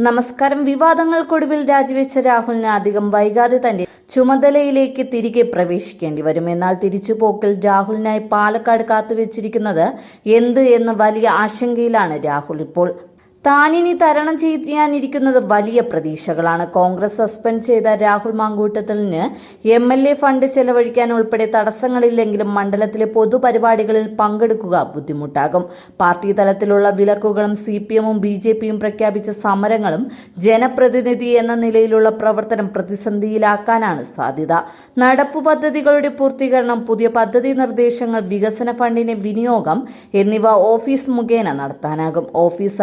നമസ്കാരം. വിവാദങ്ങൾക്കൊടുവിൽ രാജിവെച്ച രാഹുലിന് അധികം വൈകാതെ തന്നെ ചുമതലയിലേക്ക് തിരികെ പ്രവേശിക്കേണ്ടി വരും. എന്നാൽ തിരിച്ചുപോക്കിൽ രാഹുലിനായി പാലക്കാട് കാത്തുവെച്ചിരിക്കുന്നത് എന്ത് എന്ന വലിയ ആശങ്കയിലാണ് രാഹുൽ ഇപ്പോൾ താനിനി തരണം ചെയ്യാനിരിക്കുന്നത് വലിയ പ്രതീക്ഷകളാണ്. കോൺഗ്രസ് സസ്പെൻഡ് ചെയ്ത രാഹുൽ മാങ്കൂട്ടത്തലിന് എം എൽ എ ഫണ്ട് ചെലവഴിക്കാൻ ഉൾപ്പെടെ തടസ്സങ്ങളില്ലെങ്കിലും മണ്ഡലത്തിലെ പൊതുപരിപാടികളിൽ പങ്കെടുക്കുക ബുദ്ധിമുട്ടാകും. പാർട്ടി തലത്തിലുള്ള വിലക്കുകളും സി പി എമ്മും ബി ജെ പിയും പ്രഖ്യാപിച്ച സമരങ്ങളും ജനപ്രതിനിധി എന്ന നിലയിലുള്ള പ്രവർത്തനം പ്രതിസന്ധിയിലാക്കാനാണ് സാധ്യത. നടപ്പു പദ്ധതികളുടെ പൂർത്തീകരണം പുതിയ പദ്ധതി നിർദ്ദേശങ്ങൾ വികസന ഫണ്ടിന്റെ വിനിയോഗം എന്നിവ ഓഫീസ് മുഖേന നടത്താനാകും. ഓഫീസ്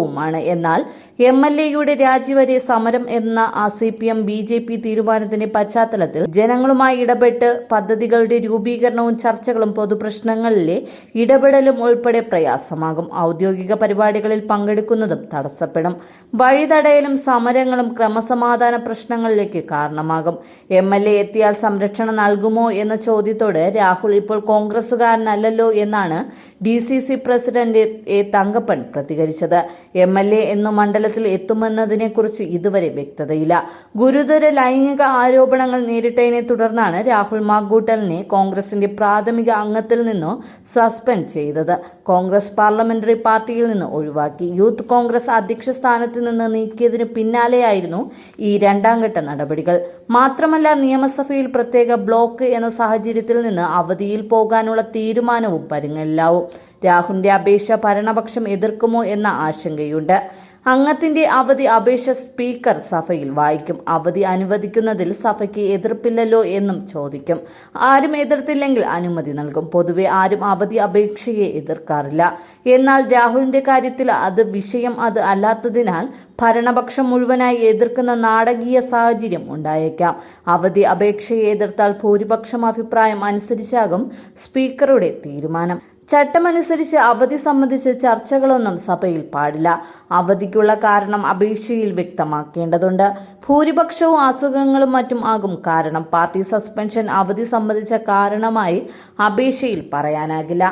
സജീവവുമാണ് എന്നാൽ എം എൽ എയുടെ രാജിവരെ സമരം എന്ന ആ C P M B J P തീരുമാനത്തിന്റെ പശ്ചാത്തലത്തിൽ ജനങ്ങളുമായി ഇടപെട്ട് പദ്ധതികളുടെ രൂപീകരണവും ചർച്ചകളും പൊതുപ്രശ്നങ്ങളിലെ ഇടപെടലും ഉൾപ്പെടെ പ്രയാസമാകും. ഔദ്യോഗിക പരിപാടികളിൽ പങ്കെടുക്കുന്നതും തടസ്സപ്പെടും. വഴിതടയലും സമരങ്ങളും ക്രമസമാധാന പ്രശ്നങ്ങളിലേക്ക് കാരണമാകും. എം എൽ എ എത്തിയാൽ സംരക്ഷണം നൽകുമോ എന്ന ചോദ്യത്തോട് രാഹുൽ ഇപ്പോൾ കോൺഗ്രസുകാരനല്ലല്ലോ എന്നാണ് D C C president A Thankappan പ്രതികരിച്ചത്. എം എൽ എ എന്ന മണ്ഡലത്തിൽ എത്തുമെന്നതിനെക്കുറിച്ച് ഇതുവരെ വ്യക്തതയില്ല. ഗുരുതര ലൈംഗിക ആരോപണങ്ങൾ നേരിട്ടതിനെ തുടർന്നാണ് രാഹുൽ മാഗൂട്ടലിനെ കോൺഗ്രസിന്റെ പ്രാഥമിക അംഗത്തിൽ നിന്ന് സസ്പെൻഡ് ചെയ്തത്. കോൺഗ്രസ് പാർലമെന്ററി പാർട്ടിയിൽ നിന്ന് ഒഴിവാക്കി. യൂത്ത് കോൺഗ്രസ് അധ്യക്ഷ സ്ഥാനത്ത് നിന്ന് നീക്കിയതിനു പിന്നാലെയായിരുന്നു ഈ രണ്ടാം ഘട്ട നടപടികൾ. മാത്രമല്ല നിയമസഭയിൽ പ്രത്യേക ബ്ലോക്ക് എന്ന സാഹചര്യത്തിൽ നിന്ന് അവധിയിൽ പോകാനുള്ള തീരുമാനവും പരിങ്ങലിലാവും രാഹുലിന്റെ അപേക്ഷ ഭരണപക്ഷം എതിർക്കുമോ എന്ന ആശങ്കയുണ്ട്. അംഗത്തിന്റെ അവധി അപേക്ഷ സ്പീക്കർ സഭയിൽ വായിക്കും. അവധി അനുവദിക്കുന്നതിൽ സഭയ്ക്ക് എതിർപ്പില്ലല്ലോ എന്നും ചോദിക്കും. ആരും എതിർത്തില്ലെങ്കിൽ അനുമതി നൽകും. പൊതുവെ ആരും അവധി അപേക്ഷയെ എതിർക്കാറില്ല. എന്നാൽ രാഹുലിന്റെ കാര്യത്തിൽ അത് വിഷയം അത് അല്ലാത്തതിനാൽ ഭരണപക്ഷം മുഴുവനായി എതിർക്കുന്ന നാടകീയ സാഹചര്യം ഉണ്ടായേക്കാം. അവധി അപേക്ഷയെ എതിർത്താൽ ഭൂരിപക്ഷം അഭിപ്രായം അനുസരിച്ചാകും സ്പീക്കറുടെ തീരുമാനം. ചട്ടമനുസരിച്ച് അവധി സംബന്ധിച്ച് ചർച്ചകളൊന്നും സഭയിൽ പാടില്ല. അവധിക്കുള്ള കാരണം അപേക്ഷയിൽ വ്യക്തമാക്കേണ്ടതുണ്ട്. ഭൂരിപക്ഷവും അസുഖങ്ങളും മറ്റും ആകും കാരണം. പാർട്ടി സസ്പെൻഷൻ അവധി സംബന്ധിച്ച കാരണമായി അപേക്ഷയിൽ പറയാനാകില്ല.